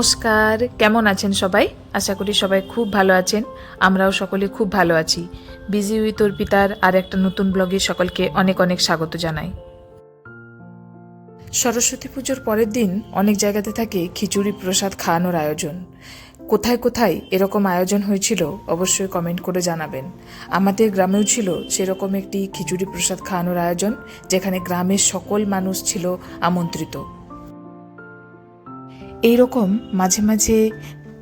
নমস্কার, কেমন আছেন সবাই? আশা করি সবাই খুব ভালো আছেন, আমরাও সকলে খুব ভালো আছি। বিজি উইথ অর্পিতার আর একটা নতুন ব্লগে সকলকে অনেক অনেক স্বাগত জানাই। সরস্বতী পুজোর পরের দিন অনেক জায়গাতে থাকে খিচুড়ি প্রসাদ খাওয়ানোর আয়োজন। কোথায় কোথায় এরকম আয়োজন হয়েছিল অবশ্যই কমেন্ট করে জানাবেন। আমাদের গ্রামেও ছিল সেরকম একটি খিচুড়ি প্রসাদ খাওয়ানোর আয়োজন, যেখানে গ্রামের সকল মানুষ ছিল আমন্ত্রিত। এই রকম মাঝে মাঝে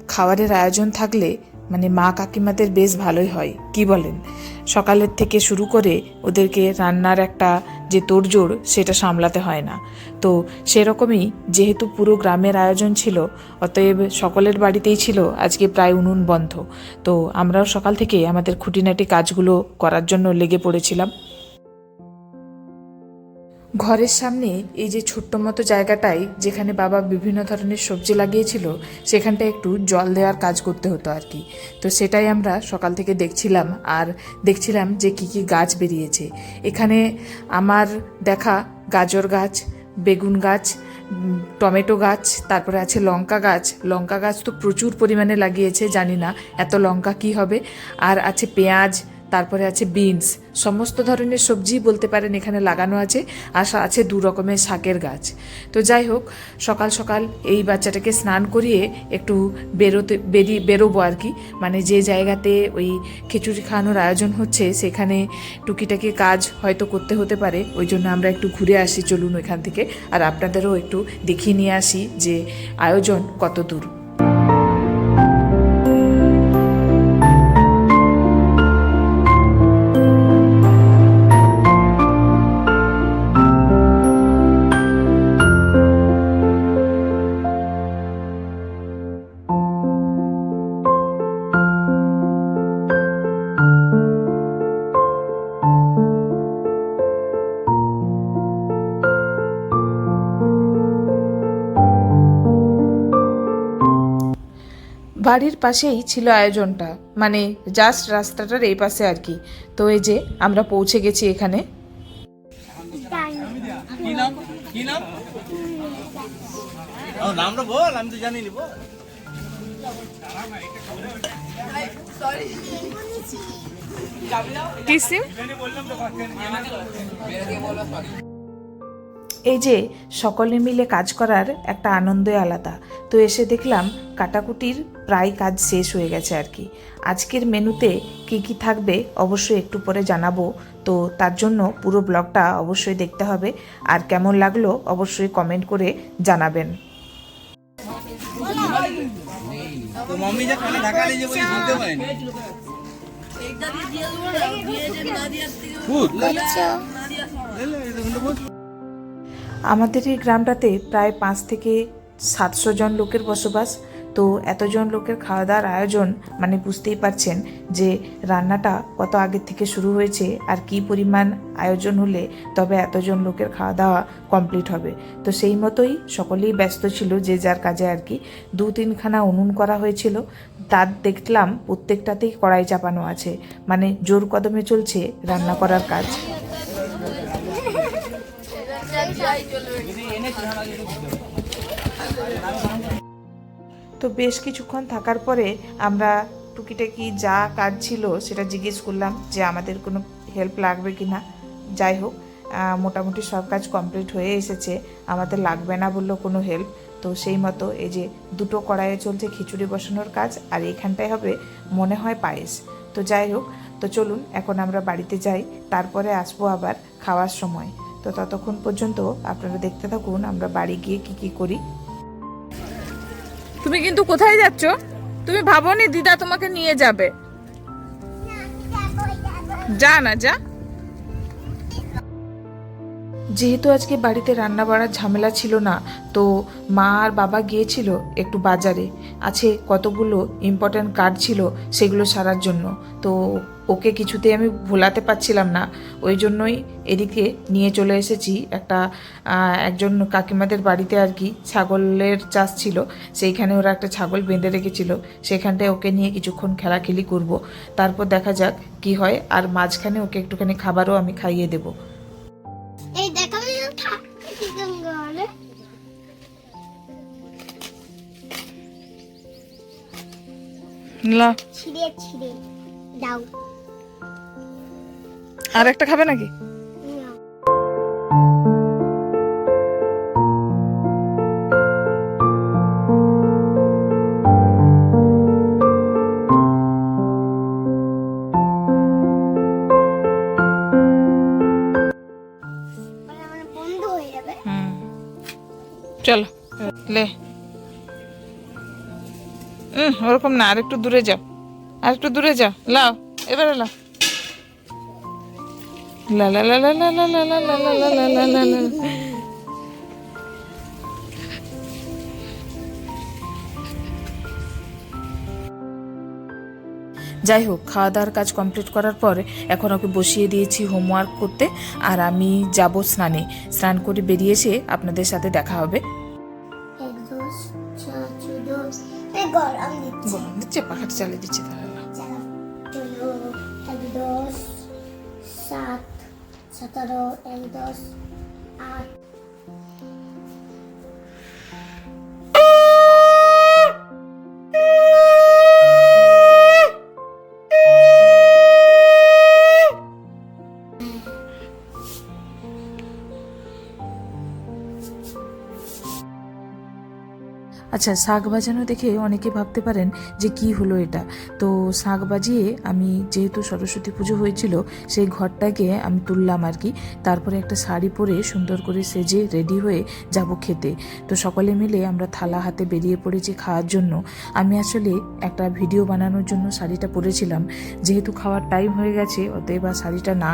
খাবারের আয়োজন থাকলে মানে মা কাকিমাদের বেশ ভালোই হয়। কি বলেন? সকালের থেকে শুরু করে ওদেরকে রান্নার একটা যে তোড়জোড়, সেটা সামলাতে হয় না। তো সেরকমই যেহেতু পুরো গ্রামের আয়োজন ছিল, অতএব সকলের বাড়িতেই ছিল, আজকে প্রায় উনুন বন্ধ। তো আমরাও সকাল থেকে আমাদের খুঁটিনাটি কাজগুলো করার জন্য লেগে পড়েছিলাম। ঘরের সামনে এই যে ছোট্ট মতো জায়গাটায় যেখানে বাবা বিভিন্ন ধরনের সবজি লাগিয়েছিল, সেখানটা একটু জল দেওয়ার কাজ করতে হতো আর কি। তো সেটাই আমরা সকাল থেকে দেখছিলাম আর দেখছিলাম যে কি কি গাছ বেরিয়েছে। এখানে আমার দেখা গাজর গাছ, বেগুন গাছ টমেটো গাছ, তারপরে আছে লঙ্কা গাছ। লঙ্কা গাছ তো প্রচুর পরিমাণে লাগিয়েছে, জানি না এত লঙ্কা কি হবে। আর আছে পেঁয়াজ তারপরে আছে বিনস। সমস্ত ধরনের সবজি বলতে পারেন এখানে লাগানো আছে, আর আছে দু রকমের শাকের গাছ। তো যাই হোক, সকাল সকাল এই বাচ্চাটাকে স্নান করিয়ে একটু বেরোতে বেরিয়ে বেরোবো আর কি। মানে যে জায়গাতে ওই খিচুড়ি খাওয়ানোর আয়োজন হচ্ছে, সেখানে টুকিটাকি কাজ হয়তো করতে হতে পারে। ওই জন্য আমরা একটু ঘুরে আসি, চলুন ওইখান থেকে। আর আপনাদেরও একটু দেখিয়ে নিয়ে আসি যে আয়োজন কত দূর। বাড়ির পাশেই ছিল আয়োজনটা মানে জাস্ট রাস্তাটার এই পাশে আর কি তো এই যে আমরা পৌঁছে গেছি এখানে কি নাম এই যে সকলে মিলে কাজ করার একটা আনন্দই আলাদা। তো এসে দেখলাম কাটাকুটির প্রায় কাজ শেষ হয়ে গেছে আর কি। আজকের মেনুতে কি কি থাকবে অবশ্যই একটু পরে জানাব। তো তার জন্য পুরো ব্লগটা অবশ্যই দেখতে হবে। আর কেমন লাগল অবশ্যই কমেন্ট করে জানাবেন। তো মাম্মি যা কানে ঢাকা আমাদের এই গ্রামটাতে প্রায় পাঁচ থেকে সাতশো জন লোকের বসবাস। তো এতজন লোকের খাওয়া দাওয়ার আয়োজন মানে বুঝতেই পারছেন যে রান্নাটা কত আগের থেকে শুরু হয়েছে আর কি পরিমাণ আয়োজন হলে তবে এতজন লোকের খাওয়া দাওয়া কমপ্লিট হবে। তো সেই মতোই সকলেই ব্যস্ত ছিল যে যার কাজে আর কি। দু তিনখানা উনুন করা হয়েছিল। তার দেখলাম প্রত্যেকটাতেই কড়াই চাপানো আছে। মানে জোর কদমে চলছে রান্না করার কাজ। তো বেশ কিছুক্ষণ থাকার পরে আমরা টুকিটাকি যা কাজ ছিল সেটা জিজ্ঞেস করলাম যে আমাদের কোনো হেল্প লাগবে কি না। যাই হোক মোটামুটি সব কাজ কমপ্লিট হয়ে এসেছে। আমাদের লাগবে না বলল কোনো হেল্প তো সেই মতো এই যে দুটো কড়াইয়ে চলছে খিচুড়ি বসানোর কাজ আর এইখানটায় হবে মনে হয় পায়েস। তো যাই হোক, তো চলুন, এখন আমরা বাড়িতে যাই। তারপরে আসব আবার খাওয়ার সময়। তো ততক্ষণ পর্যন্ত আপনারা দেখতে থাকুন আমরা বাড়ি গিয়ে কি কি করি। তুমি কিন্তু কোথায় যাচ্ছ? তুমি ভাবো নি দিদা তোমাকে নিয়ে যাবে। যা না যা। যেহেতু আজকে বাড়িতে রান্না বাড়ার ঝামেলা ছিল না, তো মা আর বাবা গিয়েছিল একটু বাজারে। আছে কতগুলো ইম্পর্ট্যান্ট কার্ড ছিল সেগুলো সারার জন্য। তো ওকে কিছুতেই আমি ভোলাতে পারছিলাম না। ওই জন্যই এদিকে নিয়ে চলে এসেছি একটা একজন কাকিমাদের বাড়িতে আর কি ছাগলের চাষ ছিল। সেইখানে ওরা একটা ছাগল বেঁধে রেখেছিল। সেখানটায় ওকে নিয়ে কিছুক্ষণ খেলাখেলি করব। তারপর দেখা যাক কি হয়। আর মাঝখানে ওকে একটুখানি খাবারও আমি খাইয়ে দেবো। এই দেখো চিকেন গলে লা। ছিড়ে। দাও। আর একটা খাবে নাকি? চলো লে হুম ওরকম না আরেকটু দূরে যাও আরেকটু দূরে যাও লাও এবারে লাও লা লা। যাই হোক খাওয়া দাওয়ার কাজ কমপ্লিট করার পর এখন ওকে বসিয়ে দিয়েছি হোমওয়ার্ক করতে আর আমি যাব স্নানে স্নান করে বেরিয়ে এসে আপনাদের সাথে দেখা হবে দিচ্ছে পাখাটা চালিয়ে দিচ্ছে তারা এক দশ সাত সতেরো এক দশ আট আচ্ছা শাক বাজানো দেখে অনেকে ভাবতে পারেন যে কি হলো এটা। তো শাক বাজিয়ে আমি যেহেতু সরস্বতী পুজো হয়েছিল, সেই ঘরটাকে আমি তুললাম আর কি। তারপরে একটা শাড়ি পরে সুন্দর করে সেজে রেডি হয়ে যাব খেতে। তো সকলে মিলে আমরা থালা হাতে বেরিয়ে পড়েছি খাওয়ার জন্য। আমি আসলে একটা ভিডিও বানানোর জন্য শাড়িটা পরেছিলাম। যেহেতু খাওয়ার টাইম হয়ে গেছে, অতএব শাড়িটা না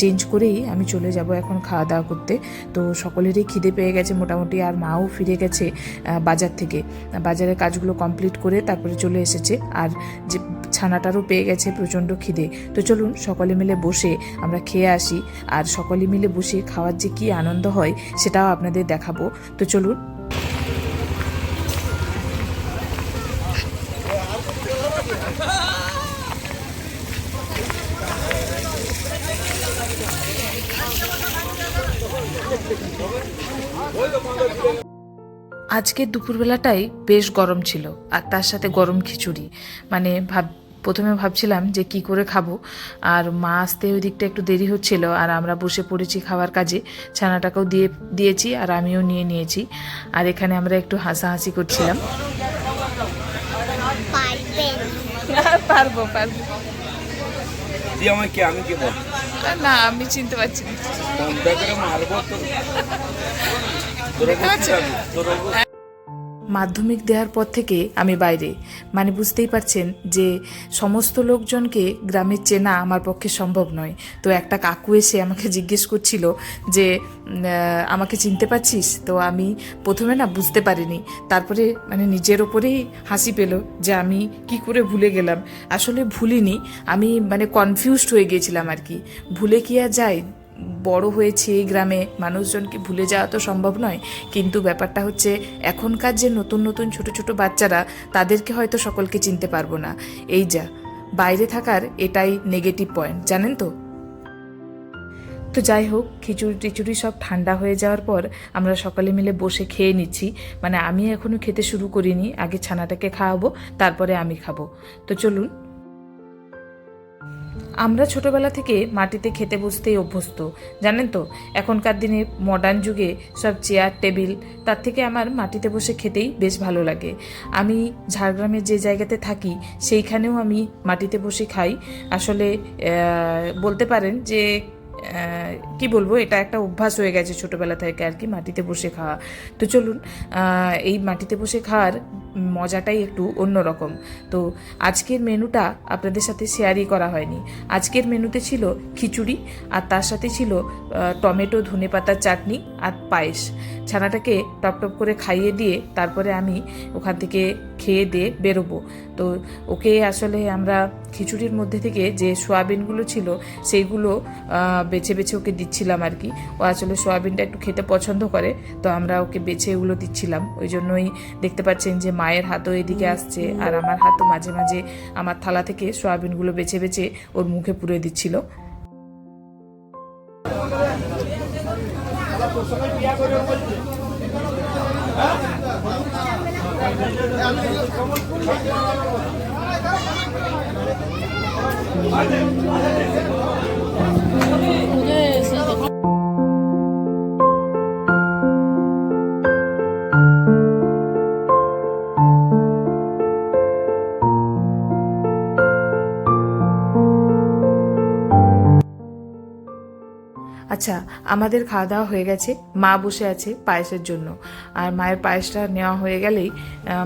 চেঞ্জ করেই আমি চলে যাব এখন খাওয়া দাওয়া করতে। তো সকলেরই খিদে পেয়ে গেছে মোটামুটি, আর মাও ফিরে গেছে বাজার থেকে। বাজারের কাজগুলো কমপ্লিট করে তারপরে চলে এসেছে। আর যে ছানাটারও পেয়ে গেছে প্রচণ্ড খিদে। তো চলুন সকলে মিলে বসে আমরা খেয়ে আসি। আর সকলে মিলে বসে খাওয়ার যে কী আনন্দ হয়, সেটাও আপনাদের দেখাবো। তো চলুন আজকে দুপুরবেলাটাই বেশ গরম ছিল আর তার সাথে গরম খিচুড়ি। মানে ভাব প্রথমে ভাবছিলাম যে কি করে খাব আর মা আসতে ওই দিকটা একটু দেরি হচ্ছিল আর আমরা বসে পড়েছি খাওয়ার কাজে ছানাটাকেও দিয়ে দিয়েছি আর আমিও নিয়ে নিয়েছি আর এখানে আমরা একটু হাসাহাসি করছিলাম। পারব পারব। না আমি চিনতে পারছি না। মাধ্যমিক দেওয়ার পর থেকে আমি বাইরে। মানে বুঝতেই পারছেন যে সমস্ত লোকজনকে গ্রামের চেনা আমার পক্ষে সম্ভব নয়। তো একটা কাকু এসে আমাকে জিজ্ঞেস করছিল যে আমাকে চিনতে পারছিস? তো আমি প্রথমে না বুঝতে পারিনি। তারপরে মানে নিজের ওপরেই হাসি পেল যে আমি কি করে ভুলে গেলাম। আসলে ভুলিনি। আমি মানে কনফিউজড হয়ে গিয়েছিলাম আর কি। ভুলে কি আর যায় বড় হয়েছি এই গ্রামে, মানুষজনকে ভুলে যাওয়া তো সম্ভব নয়। কিন্তু ব্যাপারটা হচ্ছে, এখনকার যে নতুন নতুন ছোট ছোট বাচ্চারা, তাদেরকে হয়তো সকলকে চিনতে পারব না। এই যা, বাইরে থাকার এটাই নেগেটিভ পয়েন্ট জানেন তো? তো যাই হোক, খিচুড়ি টিচুড়ি সব ঠান্ডা হয়ে যাওয়ার পর আমরা সকালে মিলে বসে খেয়ে নিচ্ছি। মানে আমি এখনও খেতে শুরু করিনি, আগে ছানাটাকে খাওয়াবো, তারপরে আমি খাব। তো চলুন আমরা ছোটবেলা থেকে মাটিতে খেতে বসতেই অভ্যস্ত, জানেন তো? এখনকার দিনে মডার্ন যুগে সব চেয়ার টেবিল তার থেকে আমার মাটিতে বসে খেতেই বেশ ভালো লাগে। আমি ঝাড়গ্রামের যে জায়গাতে থাকি, সেইখানেও আমি মাটিতে বসে খাই। আসলে বলতে পারেন যে কি বলব, এটা একটা অভ্যাস হয়ে গেছে ছোটবেলা থেকে আর কি মাটিতে বসে খাওয়া। তো চলুন এই মাটিতে বসে খাওয়ার মজাটাই একটু অন্যরকম। তো আজকের মেনুটা আপনাদের সাথে শেয়ারই করা হয়নি। আজকের মেনুতে ছিল খিচুড়ি, আর তার সাথে ছিল টমেটো ধনে পাতার চাটনি আর পায়েস। ছানাটাকে টপ টপ করে খাইয়ে দিয়ে তারপরে আমি ওখান থেকে খেয়ে দিয়ে বেরোবো। তো ওকে আসলে আমরা খিচুড়ির মধ্যে থেকে যে সোয়াবিনগুলো ছিল, সেইগুলো বেছে বেছে ওকে দিচ্ছিলাম আর কি। ও আসলে সোয়াবিনটা একটু খেতে পছন্দ করে, তো আমরা ওকে বেছে এগুলো দিচ্ছিলাম। ওই জন্যই দেখতে পাচ্ছেন যে মায়ের হাতও এদিকে আসছে আর আমার হাতও মাঝে মাঝে আমার থালা থেকে সোয়াবিনগুলো বেছে বেছে ওর মুখে পুরে দিচ্ছিল। আচ্ছা আমাদের খাওয়া দাওয়া হয়ে গেছে, মা বসে আছে পায়েসের জন্য। আর মায়ের পায়েসটা নেওয়া হয়ে গেলেই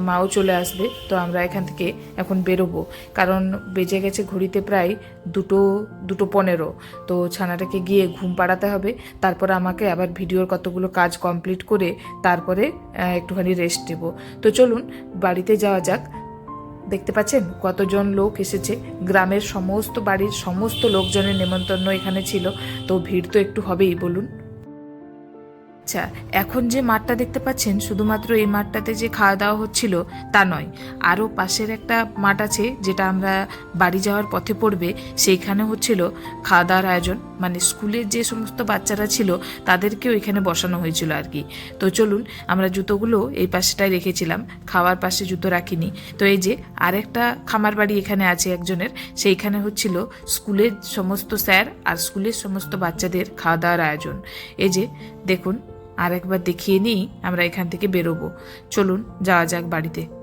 মাও চলে আসবে, তো আমরা এখান থেকে এখন বেরোবো। কারণ বেজে গেছে ঘড়িতে প্রায় দুটো দুটো পনেরো। তো ছানাটাকে গিয়ে ঘুম পাড়াতে হবে, তারপর আমাকে আবার ভিডিওর কতগুলো কাজ কমপ্লিট করে তারপরে একটুখানি রেস্ট দেবো। তো চলুন, বাড়িতে যাওয়া যাক। দেখতে পাচ্ছেন কতজন লোক এসেছে। গ্রামের সমস্ত বাড়ির সমস্ত লোকজনের নেমন্তন্ন এখানে ছিল। তো ভিড় তো একটু হবেই, বলুন। আচ্ছা এখন যে মাঠটা দেখতে পাচ্ছেন, শুধুমাত্র এই মাঠটাতে যে খাওয়া দাওয়া হচ্ছিল তা নয়, আরও পাশের একটা মাঠ আছে যেটা আমরা বাড়ি যাওয়ার পথে পড়বে, সেইখানে হচ্ছিল খাওয়া দাওয়ার আয়োজন। মানে স্কুলের যে সমস্ত বাচ্চারা ছিল, তাদেরকেও এখানে বসানো হয়েছিল আর কি। তো চলুন, আমরা জুতোগুলো এই পাশেটায় রেখেছিলাম, খাওয়ার পাশে জুতো রাখিনি। তো এই যে আরেকটা খামার বাড়ি এখানে আছে একজনের, সেইখানে হচ্ছিল স্কুলের সমস্ত স্যার আর স্কুলের সমস্ত বাচ্চাদের খাওয়া দাওয়ার আয়োজন। এই যে দেখুন আর একবার দেখিয়ে নিই আমরা এখান থেকে বেরোবো। চলুন যাওয়া যাক বাড়িতে।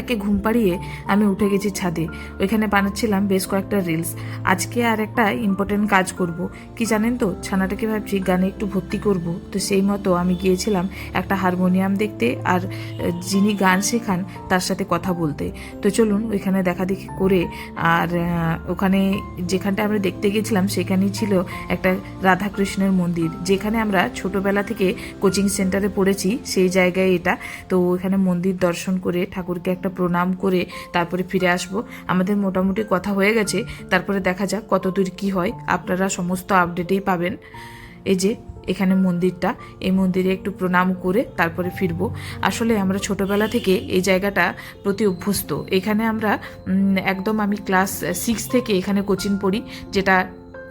ছানাটাকে ঘুম পাড়িয়ে আমি উঠে গেছি ছাদে। ওইখানে বানাচ্ছিলাম বেশ কয়েকটা রিলস আজকে আর একটা ইম্পর্টেন্ট কাজ করব। কি জানেন তো? ছানাটাকে ভাবছি গানে একটু ভর্তি করব। তো সেই মতো আমি গিয়েছিলাম একটা হারমোনিয়াম দেখতে আর, যিনি গান শেখান তার সাথে কথা বলতে। তো চলুন ওইখানে দেখা দেখি করে আর ওখানে যেখানটা আমরা দেখতে গেছিলাম সেখানেই ছিল একটা রাধাকৃষ্ণের মন্দির। যেখানে আমরা ছোটবেলা থেকে কোচিং সেন্টারে পড়েছি, সেই জায়গায় এটা। তো ওইখানে মন্দির দর্শন করে ঠাকুরকে একটা প্রণাম করে তারপরে ফিরে আসব। আমাদের মোটামুটি কথা হয়ে গেছে। তারপরে দেখা যাক কত দূর কী হয়। আপনারা সমস্ত আপডেটেই পাবেন। এই যে, এখানে মন্দিরটা। এই মন্দিরে একটু প্রণাম করে তারপরে ফিরবো। আসলে আমরা ছোটবেলা থেকে এই জায়গাটা প্রতি অভ্যস্ত। এখানে আমরা একদম আমি ক্লাস সিক্স থেকে এখানে কোচিং পড়ি, যেটা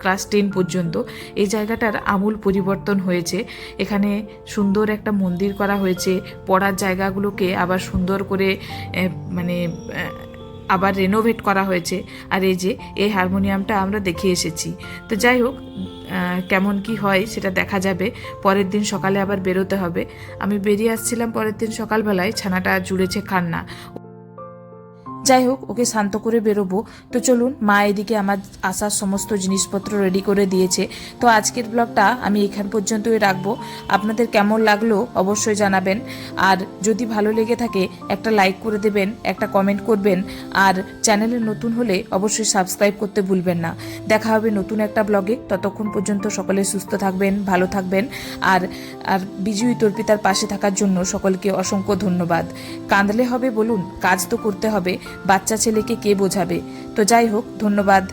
ক্লাস টেন পর্যন্ত এই জায়গাটার আমূল পরিবর্তন হয়েছে। এখানে সুন্দর একটা মন্দির করা হয়েছে। পড়ার জায়গাগুলোকে আবার সুন্দর করে মানে আবার রেনোভেট করা হয়েছে। আর এই যে, এই হারমোনিয়ামটা আমরা দেখে এসেছি। তো যাই হোক কেমন কি হয় সেটা দেখা যাবে। পরের দিন সকালে আবার বেরোতে হবে। আমি বেরিয়ে আসছিলাম পরের দিন সকালবেলায়, ছানাটা জুড়েছে কান্না যাই হোক, ওকে শান্ত করে বেরোবো। তো চলুন, মা এদিকে আমার আসার সমস্ত জিনিসপত্র রেডি করে দিয়েছে। তো আজকের ব্লগটা আমি এখান পর্যন্তই রাখব। আপনাদের কেমন লাগল অবশ্যই জানাবেন। আর যদি ভালো লেগে থাকে, একটা লাইক করে দেবেন, একটা কমেন্ট করবেন। আর চ্যানেলে নতুন হলে অবশ্যই সাবস্ক্রাইব করতে ভুলবেন না। দেখা হবে নতুন একটা ব্লগে ততক্ষণ পর্যন্ত সকলে সুস্থ থাকবেন, ভালো থাকবেন। আর আর বিজয়ী তর্পিতার পাশে থাকার জন্য সকলকে অসংখ্য ধন্যবাদ। কাঁদলে হবে বলুন, কাজ তো করতে হবে। বাচ্চা ছেলেকে কে বোঝাবে? তো যাই হোক ধন্যবাদ।